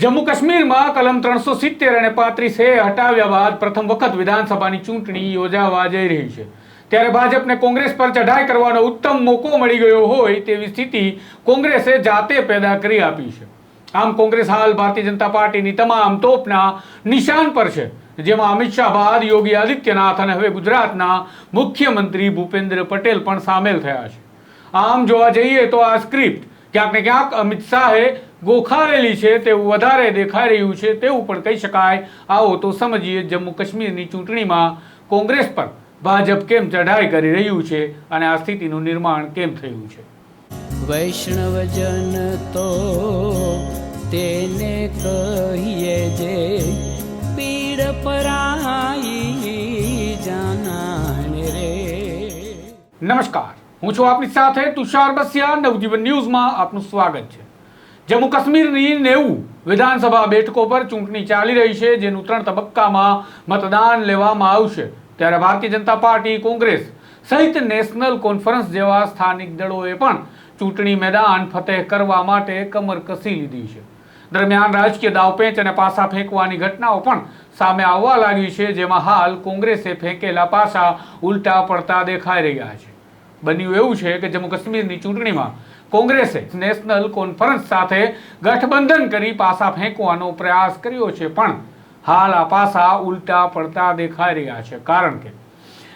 જમ્મુ કાશ્મીરમાં કલમ ત્રણસો સિત્તેર અને પાંત્રીસ હટાવ્યા બાદ પ્રથમ વખત વિધાનસભાની ચૂંટણી યોજાવા જઈ રહી છે. ત્યારે ભાજપને કોંગ્રેસ પર ચઢાઈ કરવાનો ઉત્તમ મોકો મળી ગયો હોય તેવી સ્થિતિ કોંગ્રેસે જાતે પેદા કરી આપી છે. આમ કોંગ્રેસ હાલ ભારતીય જનતા પાર્ટીની તમામ તોપના નિશાન પર છે, જેમાં અમિત શાહ બાદ યોગી આદિત્યનાથ અને હવે ગુજરાતના મુખ્યમંત્રી ભૂપેન્દ્ર પટેલ પણ સામેલ થયા છે. આમ જોવા જઈએ તો આ સ્ક્રિપ્ટ ક્યાંક ને ક્યાંક અમિત શાહે ગોખારેલી છે તેવું વધારે દેખાઈ રહ્યું છે તેવું પણ કહી શકાય. આવો તો સમજીએ જમ્મુ કાશ્મીરની ચૂંટણીમાં કોંગ્રેસ પર ભાજપ કેમ ચઢાઈ કરી રહ્યું છે અને આ સ્થિતિનું નિર્માણ કેમ થયું છે? વૈષ્ણવજન તો તેને કહીએ જે પીડ પરાઈ જાનાને રે. નમસ્કાર. હું છું આપની સાથે તુષાર બસિયા. નવજીવન ન્યૂઝમાં આપનું સ્વાગત છે. જમ્મુ કાશ્મીરની નેવું વિધાનસભા બેઠકો પર ચૂંટણી ચાલી રહી છે, જેનું ત્રણ તબક્કામાં મતદાન લેવામાં આવશે. ત્યારે ભારતીય જનતા પાર્ટી, કોંગ્રેસ સહિત નેશનલ કોન્ફરન્સ જેવા સ્થાનિક દળોએ પણ ચૂંટણી મેદાન ફતેહ કરવા માટે કમર કસી લીધી છે. દરમિયાન રાજકીય દાવપેચ અને પાસા ફેંકવાની ઘટનાઓ પણ સામે આવવા લાગી છે, જેમાં હાલ કોંગ્રેસે ફેંકેલા પાસા ઉલટા પડતા દેખાઈ રહ્યા છે. બન્યું એવું છે કે જમ્મુ કાશ્મીરની ચૂંટણીમાં કોંગ્રેસે નેશનલ કોન્ફરન્સ સાથે ગઠબંધન કરી પાસા ફેંકવાનો પ્રયાસ કર્યો છે, પણ હાલ આ પાસા ઉલટા પડતા દેખાઈ રહ્યા છે. કારણ કે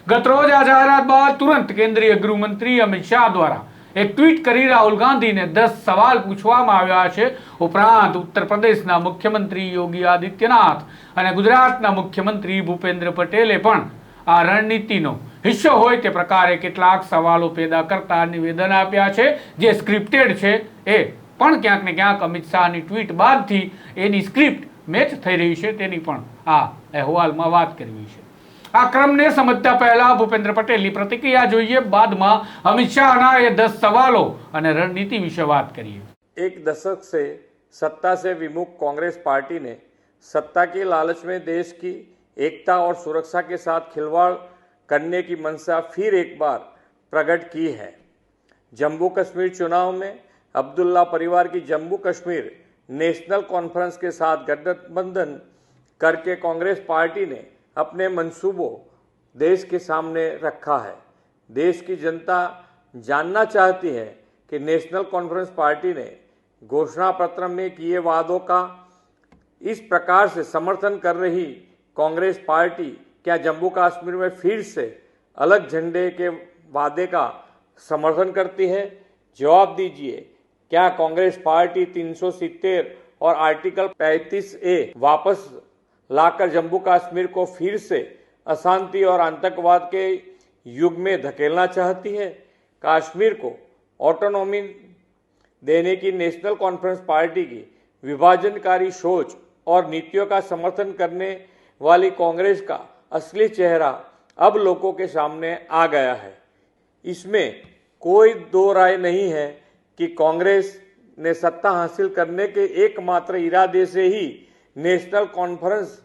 ગતરોજ આ જાહેરાત બાદ તુરંત કેન્દ્રીય ગૃહમંત્રી અમિત શાહ દ્વારા એક ટ્વીટ કરી રાહુલ ગાંધીને દસ સવાલ પૂછવામાં આવ્યા છે. ઉપરાંત ઉત્તર પ્રદેશના મુખ્યમંત્રી યોગી આદિત્યનાથ અને ગુજરાતના મુખ્યમંત્રી ભૂપેન્દ્ર પટેલે પણ આ રણનીતિનો હિસ્સો હોય તે પ્રકારે કેટલાક સવાલો પેદા કરતા નિવેદન આપ્યા છે જે સ્ક્રિપ્ટેડ છે એ પણ ક્યાંક ને ક્યાંક અમિત શાહની ટ્વીટ બાદથી એની સ્ક્રિપ્ટ મેચ થઈ રહી છે તેની પણ આ અહેવાલમાં વાત કરવી છે આ ક્રમને સમજતા પહેલા ભૂપેન્દ્ર પટેલની પ્રતિક્રિયા જોઈએ બાદમાં અમિત શાહના એ દસ સવાલો અને રણનીતિ વિશે વાત કરીએ एक दशक से सत्ता से विमुख कांग्रेस पार्टी ने सत्ता के लालच में देश की एकता और सुरक्षा के साथ खिलवाड़ करने की मंशा फिर एक बार प्रकट की है। जम्मू कश्मीर चुनाव में अब्दुल्ला परिवार की जम्मू कश्मीर नेशनल कॉन्फ्रेंस के साथ गठबंधन करके कांग्रेस पार्टी ने अपने मंसूबों देश के सामने रखा है। देश की जनता जानना चाहती है कि नेशनल कॉन्फ्रेंस पार्टी ने घोषणा पत्र में किए वादों का इस प्रकार से समर्थन कर रही कांग्रेस पार्टी क्या जम्मू कश्मीर में फिर से अलग झंडे के वादे का समर्थन करती है? जवाब दीजिए, क्या कांग्रेस पार्टी 370 और आर्टिकल 35 ए वापस लाकर जम्मू कश्मीर को फिर से अशांति और आतंकवाद के युग में धकेलना चाहती है? कश्मीर को ऑटोनॉमी देने की नेशनल कॉन्फ्रेंस पार्टी की विभाजनकारी सोच और नीतियों का समर्थन करने वाली कांग्रेस का असली चेहरा अब लोगों के सामने आ गया है इसमें कोई दो राय नहीं है कि कांग्रेस ने सत्ता हासिल करने के एकमात्र इरादे से ही नेशनल कॉन्फ्रेंस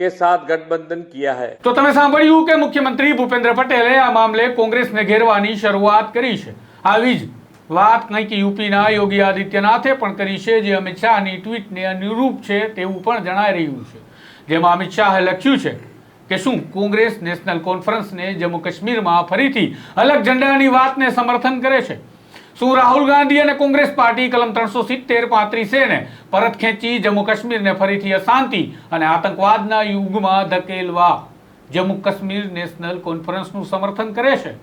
के साथ गठबंधन किया है તો તમે સાંભળ્યું કે મુખ્યમંત્રી ભૂપેન્દ્ર પટેલે આ મામલે કોંગ્રેસને ઘેરવાની શરૂઆત કરી છે આવી જ વાત કંઈક યુપીના યોગી આદિત્યનાથે પણ કરી છે જે અમિત શાહની ટ્વીટને અનુરૂપ છે તેવું પણ જણાઈ રહ્યું છે જેમાં અમિત શાહે લખ્યું છે કે શું કોંગ્રેસ નેશનલ કોન્ફરન્સને જમ્મુ કાશ્મીરમાં ફરીથી અલગ ઝંડાની વાતને સમર્થન કરે છે? શું રાહુલ ગાંધી અને કોંગ્રેસ પાર્ટી કલમ ત્રણસો સિત્તેર પાંત્રીસેને પરત ખેંચી જમ્મુ કાશ્મીરને ફરીથી અશાંતિ અને આતંકવાદના યુગમાં ધકેલવા જમ્મુ કાશ્મીર નેશનલ કોન્ફરન્સનું સમર્થન કરે છે?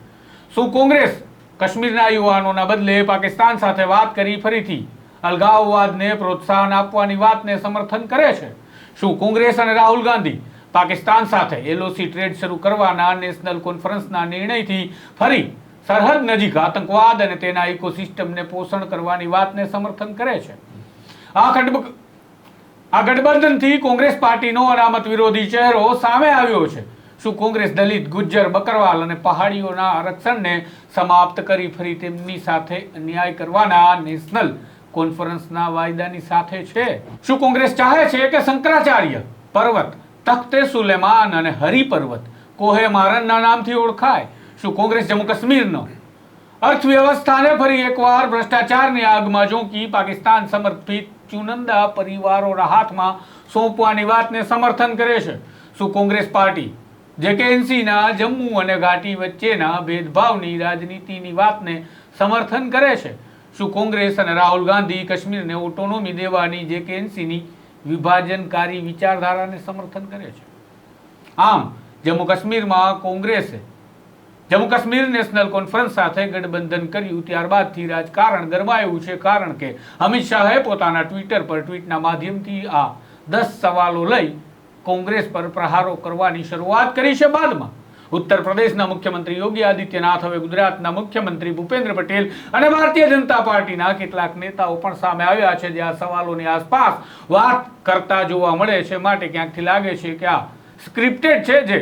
શું કોંગ્રેસ કાશ્મીરના યુવાનોના બદલે પાકિસ્તાન સાથે વાત કરી ફરીથી અલગાવવાદને પ્રોત્સાહન આપવાની વાતને સમર્થન કરે છે? શું કોંગ્રેસ અને રાહુલ ગાંધી પાકિસ્તાન સાથે એલઓસી ટ્રેડ શરૂ કરવાના નેશનલ કોન્ફરન્સના નિર્ણયથી ફરી સરહદ નજીક આતંકવાદ અને તેના ઇકોસિસ્ટમને પોષણ કરવાની વાતને સમર્થન કરે છે. આ ગઠબ આ ગઠબંધનથી કોંગ્રેસ પાર્ટીનો અનામત વિરોધી ચહેરો સામે આવ્યો છે. શું કોંગ્રેસ દલિત, ગુજ્જર, બકરવાલ અને પહાડીઓના આરક્ષણને સમાપ્ત કરી ફરી તેમની સાથે અન્યાય કરવાના નેશનલ કોન્ફરન્સના વાયદાની સાથે છે? શું કોંગ્રેસ ચાહે છે કે શંકરાચાર્ય પર્વત તખ્તે સુલેમાન અને હરિ પર્વત કોહે મારનના નામથી ઓળખાય? શું કોંગ્રેસ જમ્મુ કાશ્મીરનો? અર્થવ્યવસ્થાને ફરી એકવાર ભ્રષ્ટાચારની આગમાં ઝોંકી પાકિસ્તાન સમર્થિત ચુનંદા પરિવારોના હાથમાં સોંપવાની વાતને સમર્થન કરે છે. શું કોંગ્રેસ પાર્ટી જેકેએનસીના જમ્મુ અને ઘાટી વચ્ચેના ભેદભાવની રાજનીતિની વાતને સમર્થન કરે છે? શું કોંગ્રેસ અને રાહુલ ગાંધી કાશ્મીરને ઓટોનોમી દેવાની જેકેએનસીની વિભાજનકારી વિચારધારાને સમર્થન કરે છે. આમ, જમ્મુ કાશ્મીરમાં કોંગ્રેસે જમ્મુ કાશ્મીર નેશનલ કોન્ફરન્સ સાથે ગઠબંધન કર્યું ત્યારબાદથી રાજકારણ ગરમાયું છે કારણ કે અમિત શાહે પોતાના ટ્વિટર પર ટ્વીટના માધ્યમથી આ દસ સવાલો લઈ કોંગ્રેસ પર પ્રહારો કરવાની શરૂઆત કરી છે બાદમાં. ઉત્તર પ્રદેશના મુખ્યમંત્રી યોગી આદિત્યનાથ, હવે ગુજરાતના મુખ્યમંત્રી ભૂપેન્દ્ર પટેલ અને ભારતીય જનતા પાર્ટીના કેટલાક નેતાઓ પણ સામે આવ્યા છે, જે આ સવાલોની આસપાસ વાત કરતા જોવા મળે છે. માટે ક્યાંકથી લાગે છે કે આ સ્ક્રિપ્ટેડ છે જે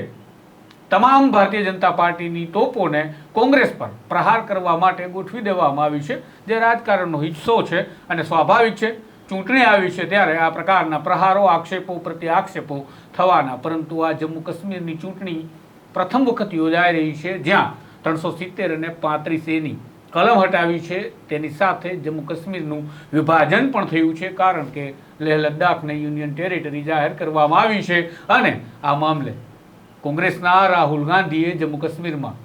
તમામ ભારતીય જનતા પાર્ટીની તોપોને કોંગ્રેસ પર પ્રહાર કરવા માટે ગોઠવી દેવામાં આવી છે, જે રાજકારણનો હિસ્સો છે અને સ્વાભાવિક છે. ચૂંટણી આવી છે ત્યારે આ પ્રકારના પ્રહારો, આક્ષેપો પ્રત્યે આક્ષેપો થવાના, પરંતુ આ જમ્મુ કાશ્મીરની ચૂંટણી પ્રથમ વખત યોજાઈ રહી છે, જ્યાં ત્રણસો સિત્તેર અને પાંત્રીસ એની કલમ હટાવી છે. તેની સાથે જમ્મુ કાશ્મીરનું વિભાજન પણ થયું છે, કારણ કે લેહ લદ્દાખને યુનિયન ટેરિટરી જાહેર કરવામાં આવી છે. અને આ મામલે કોંગ્રેસના રાહુલ ગાંધીએ જમ્મુ કાશ્મીરમાં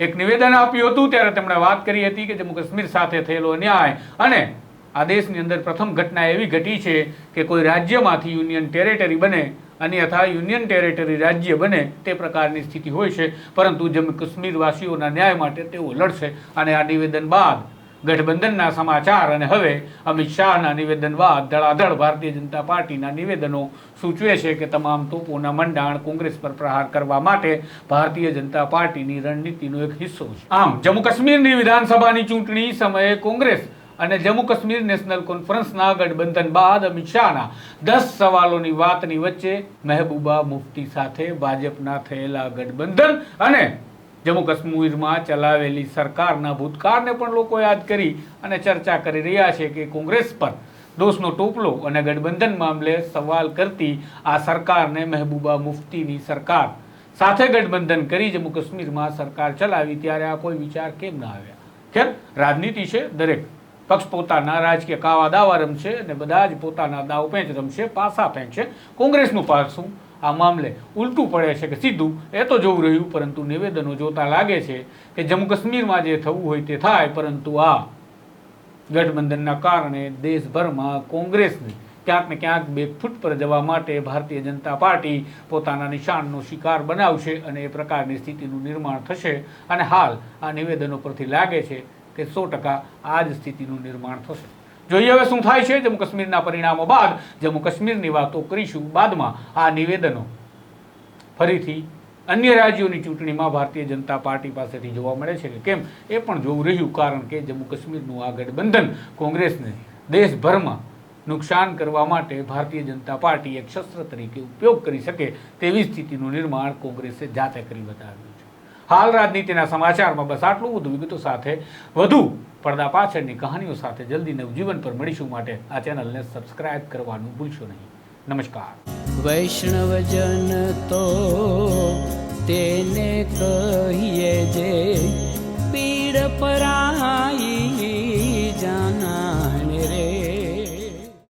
એક નિવેદન આપ્યું હતું. ત્યારે તેમણે વાત કરી હતી કે જમ્મુ કાશ્મીર સાથે થયેલો અન્યાય અને આ દેશની અંદર પ્રથમ ઘટના એવી ઘટી છે કે કોઈ રાજ્યમાંથી યુનિયન ટેરેટરી બને અન્યથા યુનિયન ટેરેટરી રાજ્ય બને તે પ્રકારની સ્થિતિ હોય છે. પરંતુ જમ્મુ કાશ્મીરવાસીઓના ન્યાય માટે તેઓ લડશે અને આ નિવેદન બાદ ગઠબંધનના સમાચાર અને હવે અમિત શાહના નિવેદન બાદ ધડાધડ ભારતીય જનતા પાર્ટીના નિવેદનો સૂચવે છે કે તમામ તોપોના મંડાણ કોંગ્રેસ પર પ્રહાર કરવા માટે ભારતીય જનતા પાર્ટીની રણનીતિનો એક હિસ્સો છે. આમ જમ્મુ કાશ્મીરની વિધાનસભાની ચૂંટણી સમયે કોંગ્રેસ અને જમ્મુ કાશ્મીર નેશનલ કોન્ફરન્સના ગઠબંધન બાદ અમિત શાહના દસ સવાલોની વાતની વચ્ચે મહેબૂબા મુફ્તી સાથે ભાજપના થયેલા ગઠબંધન અને જમ્મુ કાશ્મીરમાં ચલાવેલી સરકારના ભૂતકાળને પણ લોકો યાદ કરી અને ચર્ચા કરી રહ્યા છે કે કોંગ્રેસ પર દોષનો ટોપલો અને ગઠબંધન મામલે સવાલ કરતી આ સરકારને મહેબૂબા મુફ્તીની સરકાર સાથે ગઠબંધન કરી જમ્મુ કાશ્મીરમાં સરકાર ચલાવી ત્યારે આ કોઈ વિચાર કેમ ના આવ્યા? ખેર, રાજનીતિ છે દરેક. પક્ષ પોતાના રાજકીય કાવા દાવા રમશે અને બધા જ પોતાના દાવ પેંચ રમશે, પાસા ફેંકશે કોંગ્રેસનું પાસું આ મામલે ઉલટું પડે છે કે સીધું. એ તો જોવું રહ્યું, પરંતુ નિવેદનો જોતા લાગે છે કે જમ્મુ કાશ્મીરમાં જે થવું હોય તે થાય, પરંતુ આ ગઠબંધનના કારણે દેશભરમાં કોંગ્રેસને ક્યાંક ને ક્યાંક બે ફૂટ પર જવા માટે ભારતીય જનતા પાર્ટી પોતાના નિશાનનો શિકાર બનાવશે અને એ પ્રકારની સ્થિતિનું નિર્માણ થશે. અને હાલ આ નિવેદનો પરથી લાગે છે કે સો ટકા આ જ સ્થિતિનું નિર્માણ થશે. જોઈએ હવે શું થાય છે જમ્મુ કાશ્મીરના પરિણામો બાદ. જમ્મુ કાશ્મીરની વાતો કરીશું બાદમાં આ નિવેદનો. ફરીથી અન્ય રાજ્યોની ચૂંટણીમાં ભારતીય જનતા પાર્ટી પાસેથી જોવા મળે છે કે કેમ? એ પણ જોવું રહ્યું કારણ કે જમ્મુ કાશ્મીરનું આ ગઠબંધન કોંગ્રેસને દેશભરમાં નુકસાન કરવા માટે ભારતીય જનતા પાર્ટી એક શસ્ત્ર તરીકે ઉપયોગ કરી શકે તેવી સ્થિતિનું નિર્માણ કોંગ્રેસે જાતે કરી બતાવ્યું. હાલ રાજનીતિના સમાચારમાં બસ આટલું બધું વિગતો સાથે. વધુ પડદા પાછળની કહાનીઓ સાથે જલ્દી નવજીવન પર મળીશું માટે આ ચેનલને સબસ્ક્રાઇબ કરવાનું ભૂલશો નહીં. નમસ્કાર. વૈષ્ણવજન તો તેને કહીએ જે પીડ પરાઈ જાના